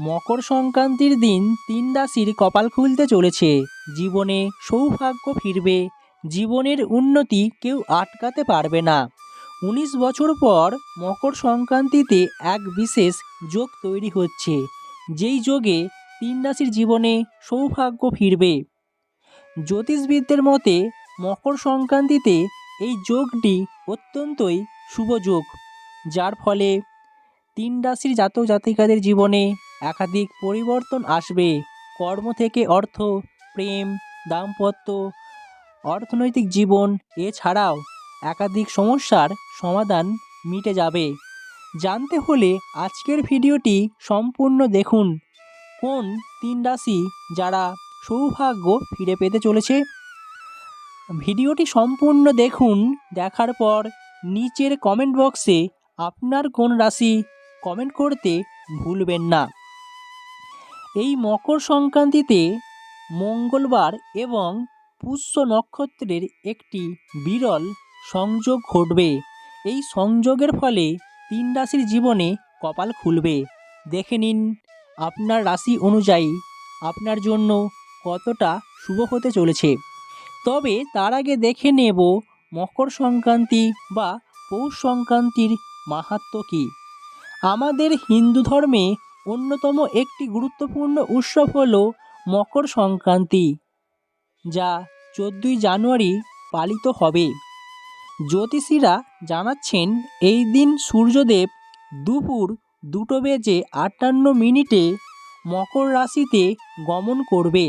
মকর সংক্রান্তির দিন তিন রাশির কপাল খুলতে চলেছে। জীবনে সৌভাগ্য ফিরবে। জীবনের উন্নতি কেউ আটকাতে পারবে না। উনিশ বছর পর মকর সংক্রান্তিতে এক বিশেষ যোগ তৈরি হচ্ছে। যেই যোগে তিন রাশির জীবনে সৌভাগ্য ফিরবে। জ্যোতিষবিদদের মতে, মকর সংক্রান্তিতে এই যোগটি অত্যন্তই শুভ যোগ। যার ফলে তিন রাশির জাতক জাতিকাদের জীবনে একাধিক পরিবর্তন আসবে। কর্ম থেকে অর্থ, প্রেম, দাম্পত্য, অর্থনৈতিক জীবন এছাড়াও একাধিক সমস্যার সমাধান মিটে যাবে। জানতে হলে আজকের ভিডিওটি সম্পূর্ণ দেখুন। কোন তিন রাশি যারা সৌভাগ্য ফিরে পেতে চলেছে? ভিডিওটি সম্পূর্ণ দেখুন, দেখার পর নিচের কমেন্ট বক্সে আপনার কোন রাশি কমেন্ট করতে ভুলবেন না। এই মকর সংক্রান্তিতে মঙ্গলবার এবং পুষ্য নক্ষত্রের একটি বিরল সংযোগ ঘটবে। এই সংযোগের ফলে তিন রাশির জীবনে কপাল খুলবে। দেখে নিন, আপনার রাশি অনুযায়ী আপনার জন্য কতটা শুভ হতে চলেছে। তবে তার আগে দেখে নেব মকর সংক্রান্তি বা পৌষ সংক্রান্তির মাহাত্ম্য কী। আমাদের হিন্দু ধর্মে অন্যতম একটি গুরুত্বপূর্ণ উৎসব হল মকর সংক্রান্তি, যা চোদ্দোই জানুয়ারি পালিত হবে। জ্যোতিষীরা জানাচ্ছেন, এই দিন সূর্যদেব দুপুর দুটো বেজে আটান্ন মিনিটে মকর রাশিতে গমন করবে।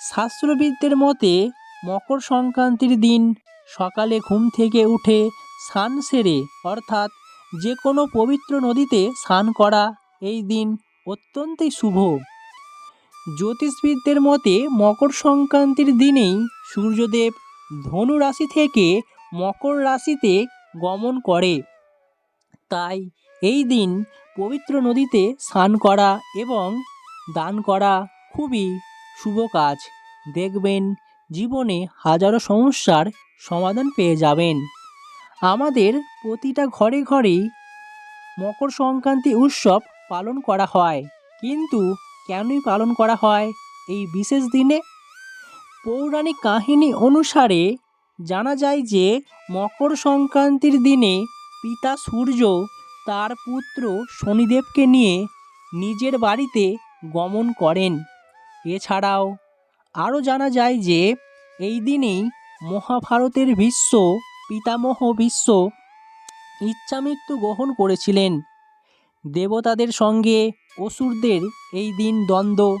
শাস্ত্রবিদদের মতে, মকর সংক্রান্তির দিন সকালে ঘুম থেকে উঠে স্নান সেরে, অর্থাৎ যে কোনো পবিত্র নদীতে স্নান করা এই দিন অত্যন্তই শুভ। জ্যোতিষবিদদের মতে, মকর সংক্রান্তির দিনেই সূর্যদেব ধনু রাশি থেকে মকর রাশিতে গমন করে। তাই এই দিন পবিত্র নদীতে স্নান করা এবং দান করা খুবই শুভ কাজ। দেখবেন জীবনে হাজারো সমস্যার সমাধান পেয়ে যাবেন। আমাদের প্রতিটা ঘরে ঘরেই মকর সংক্রান্তি উৎসব পালন করা হয়। কিন্তু কেনই পালন করা হয় এই বিশেষ দিনে? পৌরাণিক কাহিনী অনুসারে জানা যায় যে মকর সংক্রান্তির দিনে পিতা সূর্য তার পুত্র শনিদেবকে নিয়ে নিজের বাড়িতে গমন করেন। এছাড়াও আরও জানা যায় যে এই দিনেই মহাভারতের বিশ্ব, পিতামহ বিশ্ব ইচ্ছামৃত্যু গ্রহণ করেছিলেন। দেবতাদের সঙ্গে অসুরদের এই দিন দ্বন্দ্ব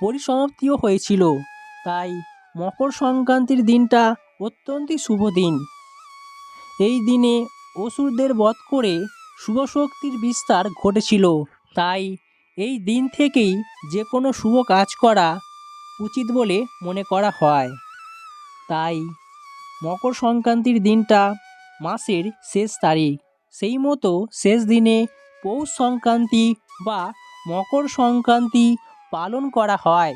পরিসমাপ্তিও হয়েছিল। তাই মকর সংক্রান্তির দিনটা অত্যন্তই শুভ দিন। এই দিনে অসুরদের বধ করে শুভ শক্তির বিস্তার ঘটেছিল। তাই এই দিন থেকেই যে কোনো শুভ কাজ করা উচিত বলে মনে করা হয়। তাই মকর সংক্রান্তির দিনটা মাসের শেষ তারিখ। সেই মতো শেষ দিনে পৌষ সংক্রান্তি বা মকর সংক্রান্তি পালন করা হয়।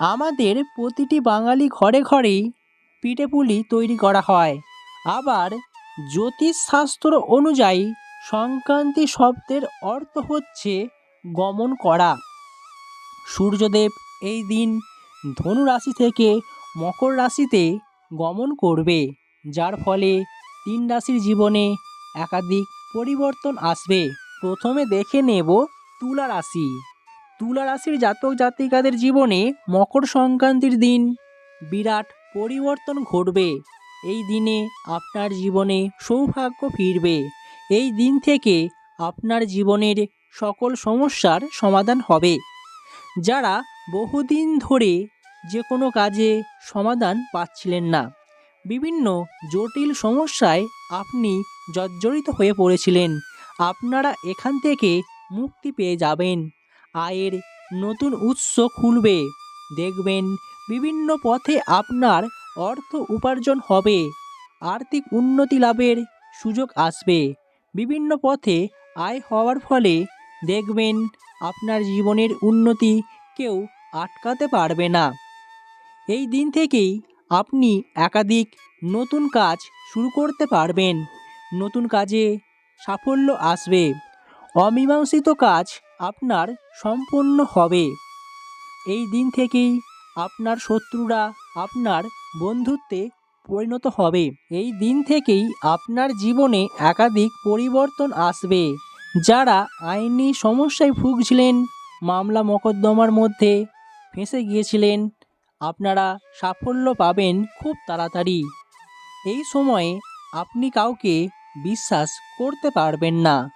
আমাদের প্রতিটি বাঙালি ঘরে ঘরেই পিঠেপুলি তৈরি করা হয়। আবার জ্যোতিষশাস্ত্র অনুযায়ী সংক্রান্তি শব্দের অর্থ হচ্ছে গমন করা। সূর্যদেব এই দিন ধনু রাশি থেকে মকর রাশিতে গমন করবে, যার ফলে তিন রাশির জীবনে একাধিক পরিবর্তন আসবে। প্রথমে দেখে নেব তুলা রাশি। তুলা রাশির জাতক জাতিকাদের জীবনে মকর সংক্রান্তির দিন। বিরাট পরিবর্তন ঘটবে। এই দিনে আপনার জীবনে সৌভাগ্য ফিরবে। এই দিন থেকে আপনার জীবনের সকল সমস্যার সমাধান হবে। যারা বহুদিন ধরে যে কোনো কাজে সমাধান পাচ্ছিলেন না। বিভিন্ন জটিল সমস্যায় আপনি জর্জরিত হয়ে পড়েছিলেন। আপনারা এখান থেকে মুক্তি পেয়ে যাবেন। আয়ের নতুন উৎস খুলবে। দেখবেন বিভিন্ন পথে আপনার অর্থ উপার্জন হবে। আর্থিক উন্নতি লাভের সুযোগ আসবে। বিভিন্ন পথে আয় হওয়ার ফলে দেখবেন আপনার জীবনের উন্নতি কেউ আটকাতে পারবে না। এই দিন থেকেই আপনি একাধিক নতুন কাজ শুরু করতে পারবেন। নতুন কাজে সাফল্য আসবে। অমীমাংসিত কাজ আপনার সম্পন্ন হবে। এই দিন থেকেই আপনার শত্রুরা আপনার বন্ধুত্বে পরিণত হবে। এই দিন থেকেই আপনার জীবনে একাধিক পরিবর্তন আসবে। যারা আইনি সমস্যায় ভুগছিলেন, মামলা মোকদ্দমার মধ্যে ফেঁসে গিয়েছিলেন, আপনারা সাফল্য পাবেন খুব তাড়াতাড়ি। এই সময়ে আপনি কাউকে বিশ্বাস করতে পারবেন না।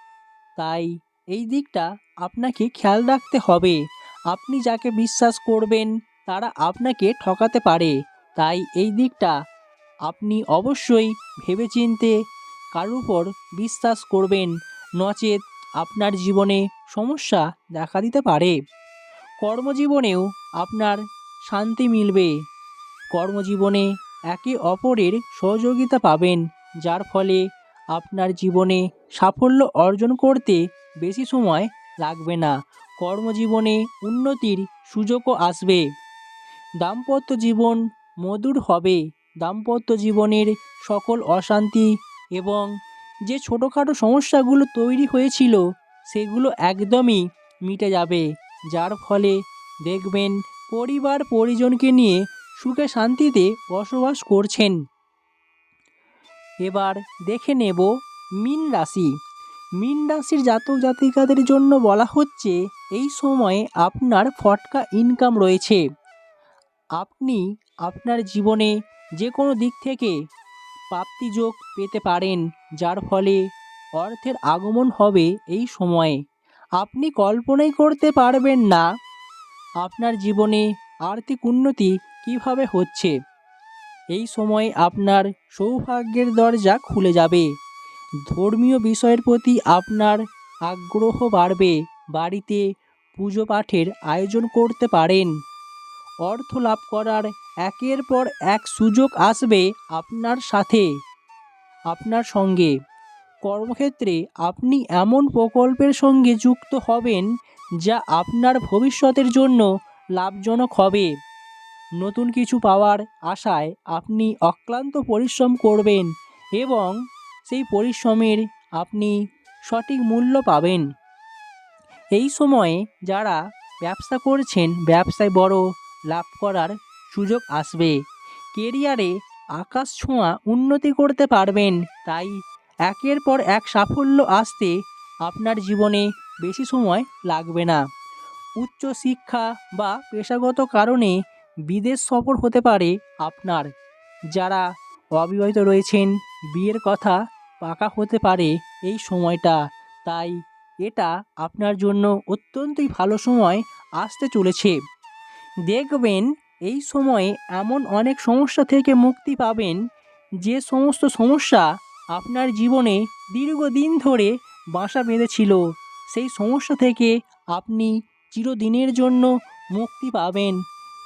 তাই এই দিকটা আপনাকে খেয়াল রাখতে হবে। আপনি যাকে বিশ্বাস করবেন, তারা আপনাকে ঠকাতে পারে। তাই এই দিকটা আপনি অবশ্যই ভেবেচিন্তে কারোর উপর বিশ্বাস করবেন, নচেত আপনার জীবনে সমস্যা দেখা দিতে পারে। কর্মজীবনেও আপনার শান্তি মিলবে। কর্মজীবনে একে অপরের সহযোগিতা পাবেন, যার ফলে আপনার জীবনে সাফল্য অর্জন করতে বেশি সময় লাগবে না। কর্মজীবনে উন্নতির সুযোগও আসবে। দাম্পত্য জীবন মধুর হবে। দাম্পত্য জীবনের সকল অশান্তি এবং যে ছোটোখাটো সমস্যাগুলো তৈরি হয়েছিল, সেগুলো একদমই মিটে যাবে। যার ফলে দেখবেন পরিবার পরিজনকে নিয়ে সুখে শান্তিতে বসবাস করছেন। এবার দেখে নেব মিন রাশি। মিন রাশির জাতক জাতিকাদের জন্য বলা হচ্ছে, এই সময়ে আপনার ফটকা ইনকাম রয়েছে। আপনি আপনার জীবনে যে কোনো দিক থেকে প্রাপ্তিযোগ পেতে পারেন, যার ফলে অর্থের আগমন হবে এই সময়ে। আপনি কল্পনাই করতে পারবেন না আপনার জীবনে আর্থিক উন্নতি কীভাবে হচ্ছে। এই সময় আপনার সৌভাগ্যের দরজা খুলে যাবে। ধর্মীয় বিষয়ের প্রতি আপনার আগ্রহ বাড়বে। বাড়িতে পুজো পাঠের আয়োজন করতে পারেন। অর্থ লাভ করার একের পর এক সুযোগ আসবে আপনার সাথে। আপনার সঙ্গে। কর্মক্ষেত্রে আপনি এমন প্রকল্পের সঙ্গে যুক্ত হবেন যা আপনার ভবিষ্যতের জন্য লাভজনক হবে। নতুন কিছু পাওয়ার আশায় আপনি অক্লান্ত পরিশ্রম করবেন এবং সেই পরিশ্রমের আপনি সঠিক মূল্য পাবেন। এই সময়ে যারা ব্যবসা করছেন, ব্যবসায় বড় লাভ করার সুযোগ আসবে। কেরিয়ারে আকাশ ছোঁয়া উন্নতি করতে পারবেন, তাই একের পর এক সাফল্য আসতে আপনার জীবনে বেশি সময় লাগবে না। উচ্চ শিক্ষা বা পেশাগত কারণে বিদেশ সফর হতে পারে আপনার। যারা অবিবাহিত রয়েছেন, বিয়ের কথা পাকা হতে পারে এই সময়টা। তাই এটা আপনার জন্য অত্যন্তই ভালো সময় আসতে চলেছে। দেখবেন, এই সময়ে এমন অনেক সমস্যা থেকে মুক্তি পাবেন। যে সমস্ত সমস্যা আপনার জীবনে দীর্ঘদিন ধরে বাসা বেঁধেছিল, সেই সমস্যা থেকে আপনি চিরদিনের জন্য মুক্তি পাবেন।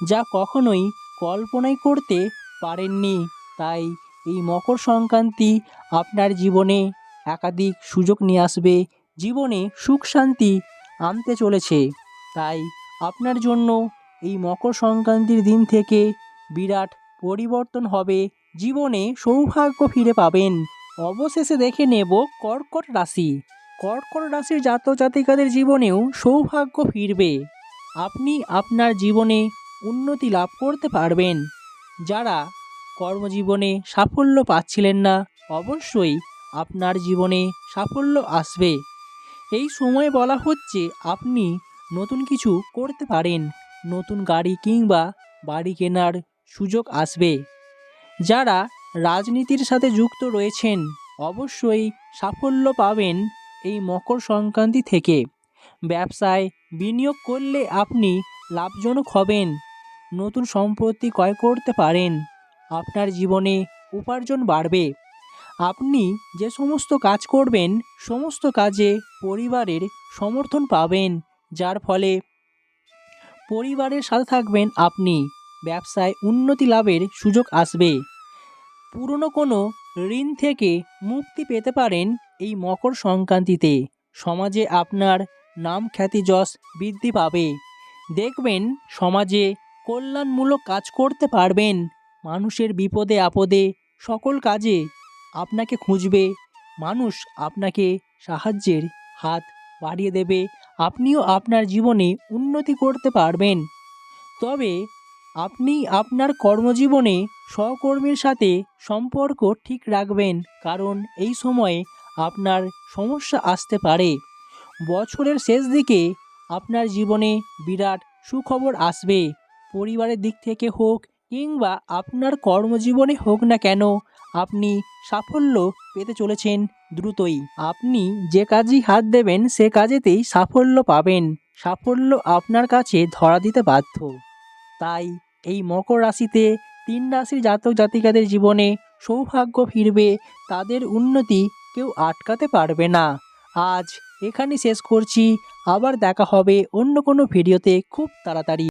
যা কখনোই কল্পনাই করতে পারেননি। তাই এই মকর সংক্রান্তি আপনার জীবনে একাধিক সুযোগ নিয়ে আসবে। জীবনে সুখ শান্তি আনতে চলেছে। তাই আপনার জন্য এই মকর সংক্রান্তির দিন থেকে বিরাট পরিবর্তন হবে। জীবনে সৌভাগ্য ফিরে পাবেন। অবশেষে দেখে নেব কর্কট রাশি। কর্কট রাশির জাতক জাতিকাদের জীবনেও সৌভাগ্য ফিরবে। আপনি আপনার জীবনে উন্নতি লাভ করতে পারবেন। যারা কর্মজীবনে সাফল্য পাচ্ছিলেন না, অবশ্যই আপনার জীবনে সাফল্য আসবে। এই সময় বলা হচ্ছে, আপনি নতুন কিছু করতে পারেন। নতুন গাড়ি কিংবা বাড়ি কেনার সুযোগ আসবে। যারা রাজনীতির সাথে যুক্ত রয়েছেন, অবশ্যই সাফল্য পাবেন এই মকর সংক্রান্তি থেকে। ব্যবসায় বিনিয়োগ করলে আপনি লাভজনক হবেন। নতুন সম্পত্তি ক্রয় করতে পারেন। আপনার জীবনে উপার্জন বাড়বে। আপনি যে সমস্ত কাজ করবেন, সমস্ত কাজে পরিবারের সমর্থন পাবেন, যার ফলে পরিবারের সাথে থাকবেন আপনি। ব্যবসায় উন্নতি লাভের সুযোগ আসবে। পুরনো কোনো ঋণ থেকে মুক্তি পেতে পারেন এই মকর সংক্রান্তিতে। সমাজে আপনার নাম খ্যাতি যশ বৃদ্ধি পাবে। দেখবেন সমাজে কল্যাণমূলক কাজ করতে পারবেন। মানুষের বিপদে আপদে সকল কাজে আপনাকে খুঁজবে। মানুষ আপনাকে সাহায্যের হাত বাড়িয়ে দেবে। আপনিও আপনার জীবনে উন্নতি করতে পারবেন। তবে আপনি আপনার কর্মজীবনে সহকর্মীর সাথে সম্পর্ক ঠিক রাখবেন, কারণ এই সময়ে আপনার সমস্যা আসতে পারে। বছরের শেষ দিকে আপনার জীবনে বিরাট সুখবর আসবে। পরিবারের দিক থেকে হোক কিংবা আপনার কর্মজীবনে হোক না কেন, আপনি সাফল্য পেতে চলেছেন দ্রুতই। আপনি যে কাজেই হাত দেবেন, সে কাজেতেই সাফল্য পাবেন। সাফল্য আপনার কাছে ধরা দিতে বাধ্য। তাই এই মকর রাশিতে তিন রাশির জাতক জাতিকাদের জীবনে সৌভাগ্য ফিরবে, তাদের উন্নতি কেউ আটকাতে পারবে না। আজ এখানে শেষ করছি, আবার দেখা হবে অন্য কোনো ভিডিওতে খুব তাড়াতাড়ি।